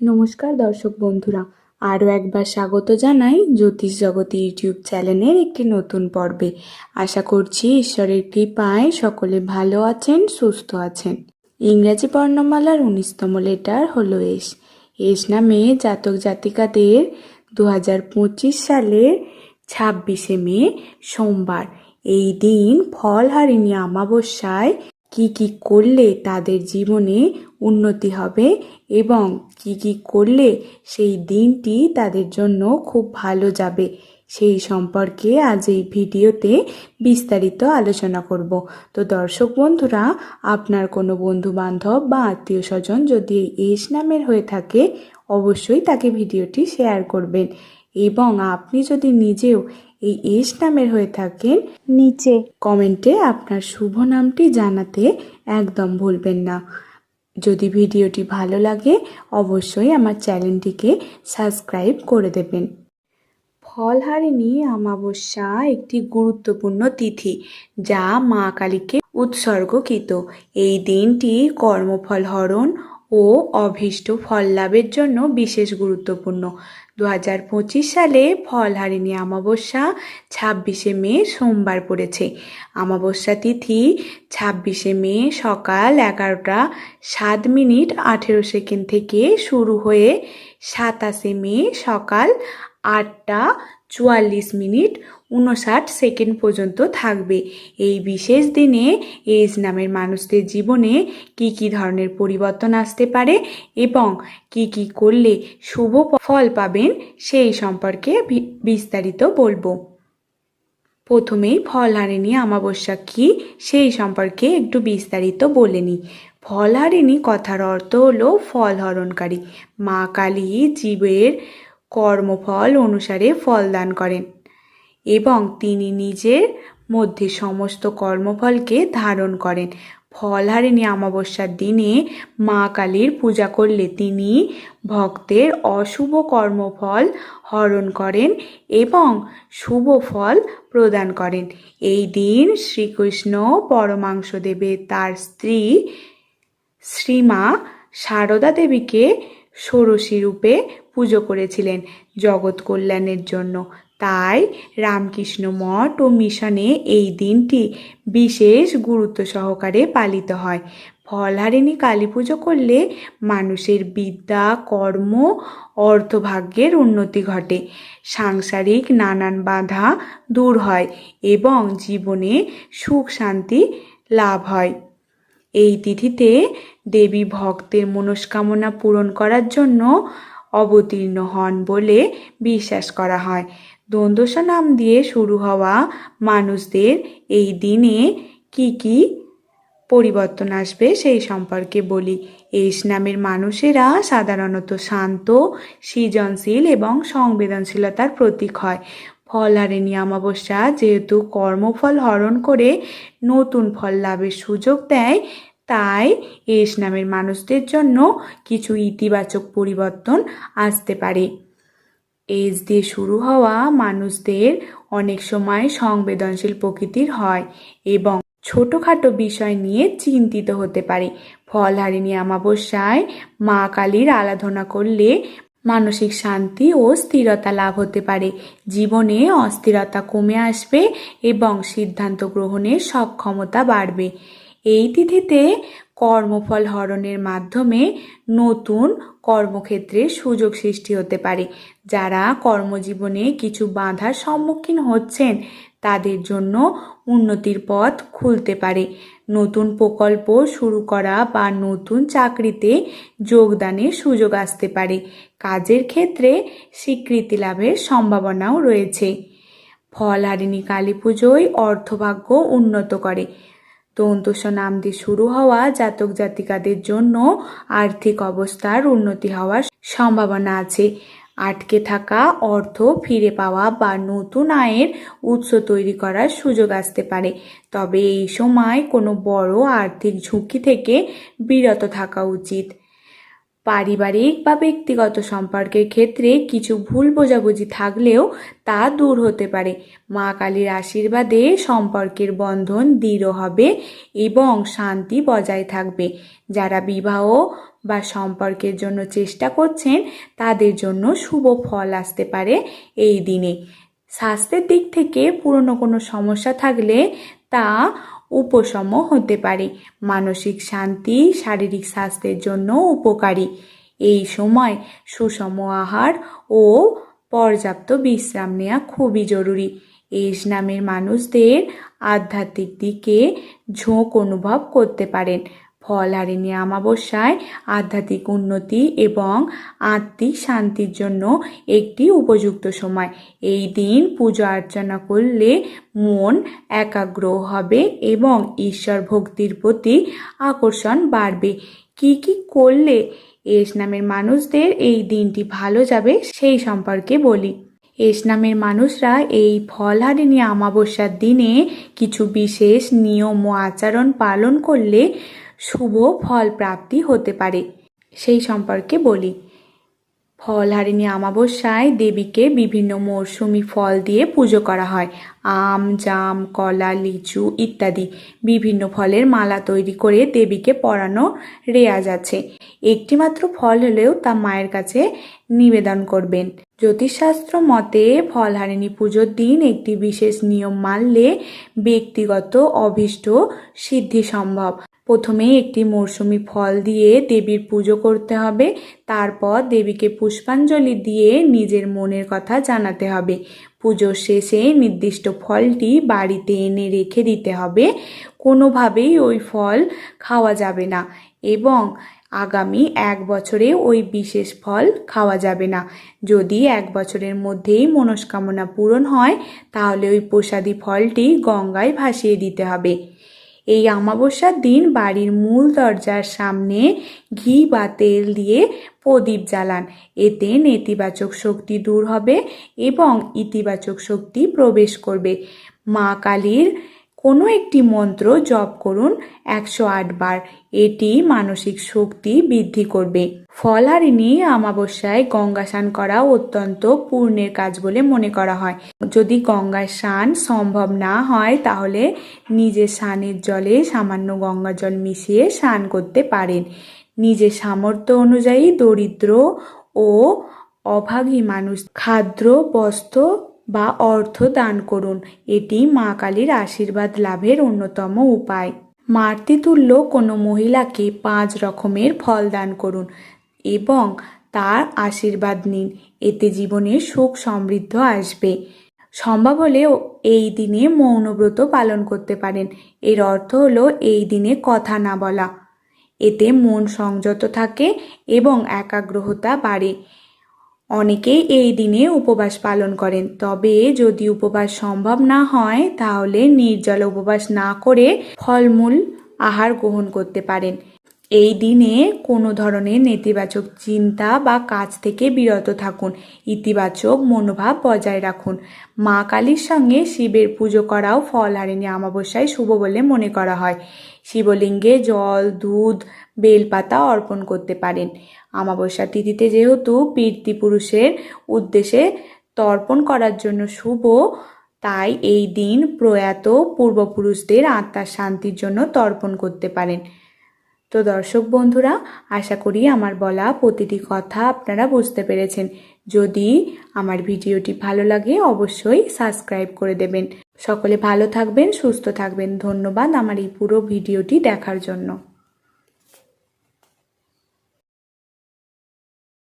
নমস্কার দর্শক বন্ধুরা, আরও একবার স্বাগত জানাই জ্যোতিষ জগতী ইউটিউব চ্যানেলের একটি নতুন পর্বে। আশা করছি ঈশ্বরের কৃপায় সকলে ভালো আছেন, সুস্থ আছেন। ইংরাজি বর্ণমালার উনিশতম লেটার হলো এস। এস নামে জাতক জাতিকাদের দু সালের ছাব্বিশে মে সোমবার। এই দিন ফলহারিণী অমাবস্যায় কি কি করলে তাদের জীবনে উন্নতি হবে এবং কি কি করলে সেই দিনটি তাদের জন্য খুব ভালো যাবে, সেই সম্পর্কে আজ এই ভিডিওতে বিস্তারিত আলোচনা করব। তো দর্শক বন্ধুরা, আপনার কোনো বন্ধু বান্ধব বা আত্মীয় স্বজন যদি এই নামের হয়ে থাকে, অবশ্যই তাকে ভিডিওটি শেয়ার করবেন এবং আপনি যদি নিজেও এই এস নামের হয়ে থাকেন নিচে। কমেন্টে আপনার শুভ নামটি জানাতে একদম ভুলবেন না। যদি ভিডিওটি ভালো লাগে, অবশ্যই আমার চ্যানেলটিকে সাবস্ক্রাইব করে দেবেন। ফলহারিণী অমাবস্যা একটি গুরুত্বপূর্ণ তিথি, যা মা কালীকে উৎসর্গকৃত। এই দিনটি কর্মফল হরণ ও অভীষ্ট ফল লাভের জন্য বিশেষ গুরুত্বপূর্ণ। দু হাজার পঁচিশ সালে ফলহারিণী অমাবস্যা ছাব্বিশে মে সোমবার পড়েছে। অমাবস্যা তিথি ছাব্বিশে মে সকাল এগারোটা সাত মিনিট আঠেরো সেকেন্ড থেকে শুরু হয়ে সাতাশে মে সকাল আটটা চুয়াল্লিশ মিনিট উনষাট সেকেন্ড পর্যন্ত থাকবে। এই বিশেষ দিনে এজ নামের মানুষদের জীবনে কি কি ধরনের পরিবর্তন আসতে পারে এবং কি কি করলে শুভ ফল পাবেন সেই সম্পর্কে বিস্তারিত বলব। প্রথমেই ফলহারিণী অমাবস্যা কী সেই সম্পর্কে একটু বিস্তারিত বলে নিই। ফলহারিণী কথার অর্থ হলো ফল হরণকারী। মা কালী জীবের কর্মফল অনুসারে ফল দান করেন এবং তিনি নিজের মধ্যে সমস্ত কর্মফলকে ধারণ করেন। ফলহারিণী অমাবস্যার দিনে মা কালীর পূজা করলে তিনি ভক্তের অশুভ কর্মফল হরণ করেন এবং শুভ ফল প্রদান করেন। এই দিন শ্রীকৃষ্ণ পরমাংশদেবের তার স্ত্রী শ্রীমা সারদা দেবীকে ষোড়শী রূপে পুজো করেছিলেন জগৎ কল্যাণের জন্য। তাই রামকৃষ্ণ মঠ ও মিশনে এই দিনটি বিশেষ গুরুত্ব সহকারে পালিত হয়। ফলহারিণী কালী পুজো করলে মানুষের বিদ্যা, কর্ম, অর্থভাগ্যের উন্নতি ঘটে। সাংসারিক নানান বাধা দূর হয় এবং জীবনে সুখ শান্তি লাভ হয়। এই তিথিতে দেবী ভক্তের মনস্কামনা পূরণ করার জন্য অবতীর্ণ হন বলে বিশ্বাস করা হয়। দ্বন্দ্বসা নাম দিয়ে শুরু হওয়া মানুষদের এই দিনে কি কি পরিবর্তন আসবে সেই সম্পর্কে বলি। এস নামের মানুষেরা সাধারণত শান্ত, সৃজনশীল এবং সংবেদনশীলতার প্রতীক হয়। ফলহারিণী অমাবস্যা যেহেতু কর্মফল হরণ করে নতুন ফল লাভের সুযোগ দেয়, তাই এস নামের মানুষদের জন্য কিছু ইতিবাচক পরিবর্তন আসতে পারে। এজ দিয়ে শুরু হওয়া মানুষদের অনেক সময় সংবেদনশীল প্রকৃতির হয় এবং ছোটোখাটো বিষয় নিয়ে চিন্তিত হতে পারে। ফলহারিণী অমাবস্যায় মা কালীর আরাধনা করলে মানসিক শান্তি ও স্থিরতা লাভ হতে পারে। জীবনে অস্থিরতা কমে আসবে এবং সিদ্ধান্ত গ্রহণের সক্ষমতা বাড়বে। এই তিথিতে কর্মফল হরণের মাধ্যমে নতুন কর্মক্ষেত্রে সুযোগ সৃষ্টি হতে পারে। যারা কর্মজীবনে কিছু বাধার সম্মুখীন হচ্ছেন, তাদের জন্য উন্নতির পথ খুলতে পারে। নতুন প্রকল্প শুরু করা বা নতুন চাকরিতে যোগদানের সুযোগ আসতে পারে। কাজের ক্ষেত্রে স্বীকৃতি লাভের সম্ভাবনাও রয়েছে। ফলহারিণী কালী পুজোয় অর্থভাগ্য উন্নত করে। দন্তস নাম দিয়ে শুরু হওয়া জাতক জাতিকাদের জন্য আর্থিক অবস্থার উন্নতি হওয়ার সম্ভাবনা আছে। আটকে থাকা অর্থ ফিরে পাওয়া বা নতুন আয়ের উৎস তৈরি করার সুযোগ আসতে পারে। তবে এই সময় কোনো বড় আর্থিক ঝুঁকি থেকে বিরত থাকা উচিত। পারিবারিক বা ব্যক্তিগত সম্পর্কের ক্ষেত্রে কিছু ভুল বোঝাবুঝি থাকলেও তা দূর হতে পারে। মা কালীর আশীর্বাদে সম্পর্কের বন্ধন দৃঢ় হবে এবং শান্তি বজায় থাকবে। যারা বিবাহ বা সম্পর্কের জন্য চেষ্টা করছেন, তাদের জন্য শুভ ফল আসতে পারে এই দিনে। স্বাস্থ্যের দিক থেকে পুরনো কোনো সমস্যা থাকলে তা উপশম হতে পারে। মানসিক শান্তি, শারীরিক স্বাস্থ্যের জন্য উপকারী। এই সময় সুষম আহার ও পর্যাপ্ত বিশ্রাম নেওয়া খুবই জরুরি। এস নামের মানুষদের আধ্যাত্মিক দিকে ঝোঁক অনুভব করতে পারেন। ফল হারিণী অমাবস্যায় আধ্যাত্মিক উন্নতি এবং আত্মিক শান্তির জন্য একটি উপযুক্ত সময়। এই দিন পূজা অর্চনা করলে মন একাগ্র হবে এবং ঈশ্বর ভক্তির প্রতি আকর্ষণ বাড়বে। কি কি করলে এস নামের মানুষদের এই দিনটি ভালো যাবে সেই সম্পর্কে বলি। এস নামের মানুষরা এই ফলহারিণী অমাবস্যার দিনে কিছু বিশেষ নিয়ম ও আচরণ পালন করলে শুভ ফল প্রাপ্তি হতে পারে। সেই সম্পর্কে বলি। ফলহারিণী অমাবস্যায় দেবীকে বিভিন্ন মরশুমি ফল দিয়ে পুজো করা হয়। আম, জাম, কলা, লিচু ইত্যাদি বিভিন্ন ফলের মালা তৈরি করে দেবীকে পরানো রেয়াজ আছে। একটিমাত্র ফল হলেও তা মায়ের কাছে নিবেদন করবেন। জ্যোতিষশাস্ত্র মতে ফলহারিণী পুজোর দিন একটি বিশেষ নিয়ম মানলে ব্যক্তিগত অভীষ্ট সিদ্ধি সম্ভব। প্রথমে একটি মরশুমি ফল দিয়ে দেবীর পুজো করতে হবে, তারপর দেবীকে পুষ্পাঞ্জলি দিয়ে নিজের মনের কথা জানাতে হবে। পুজোর শেষে নির্দিষ্ট ফলটি বাড়িতে এনে রেখে দিতে হবে। কোনোভাবেই ওই ফল খাওয়া যাবে না এবং আগামী এক বছরে ওই বিশেষ ফল খাওয়া যাবে না। যদি এক বছরের মধ্যেই মনস্কামনা পূরণ হয়, তাহলে ওই প্রসাদী ফলটি গঙ্গায় ভাসিয়ে দিতে হবে। এই অমাবস্যার দিন বাড়ির মূল দরজার সামনে ঘি বা তেল দিয়ে প্রদীপ জ্বালান। এতে নেতিবাচক শক্তি দূর হবে এবং ইতিবাচক শক্তি প্রবেশ করবে। মা কালীর কোনো একটি মন্ত্র জপ করুন একশো আট বার। এটি মানসিক শক্তি বৃদ্ধি করবে। ফলহারিণী অমাবস্যায় গঙ্গা স্নান করা অত্যন্ত পূর্ণের কাজ বলে মনে করা হয়। যদি গঙ্গার স্নান সম্ভব না হয়, তাহলে নিজের স্নানের জলে সামান্য গঙ্গা জল মিশিয়ে স্নান করতে পারেন। নিজের সামর্থ্য অনুযায়ী দরিদ্র ও অভাগী মানুষ খাদ্য, বস্ত্র বা অর্থ দান করুন। এটি মা কালীর আশীর্বাদ লাভের অন্যতম উপায়। মাতৃতুল্য কোনো মহিলাকে পাঁচ রকমের ফল দান করুন এবং তার আশীর্বাদ নিন। এতে জীবনে সুখ সমৃদ্ধ আসবে। সম্ভব হলেও এই দিনে মৌনব্রত পালন করতে পারেন। এর অর্থ হলো এই দিনে কথা না বলা। এতে মন সংযত থাকে এবং একাগ্রহতা বাড়ে। অনেকেই এই দিনে উপবাস পালন করেন। তবে যদি উপবাস সম্ভব না হয়, তাহলে নির্জল উপবাস না করে ফলমূল আহার গ্রহণ করতে পারেন। এই দিনে কোনো ধরনের নেতিবাচক চিন্তা বা কাজ থেকে বিরত থাকুন। ইতিবাচক মনোভাব বজায় রাখুন। মা কালীর সঙ্গে শিবের পুজো করাও ফল হারিনি অমাবস্যায় শুভ বলে মনে করা হয়। শিবলিঙ্গে জল, দুধ বেলপাতা অর্পণ করতে পারেন। অমাবস্যা তিথিতে যেহেতু পিতৃপুরুষের উদ্দেশ্যে তর্পণ করার জন্য শুভ, তাই এই দিন প্রয়াত পূর্বপুরুষদের আত্মার শান্তির জন্য তর্পণ করতে পারেন। তো দর্শক বন্ধুরা, আশা করি আমার বলা প্রতিটি কথা আপনারা বুঝতে পেরেছেন। যদি আমার ভিডিওটি ভালো লাগে, অবশ্যই সাবস্ক্রাইব করে দেবেন। সকলে ভালো থাকবেন, সুস্থ থাকবেন। ধন্যবাদ আমার এই পুরো ভিডিওটি দেখার জন্য।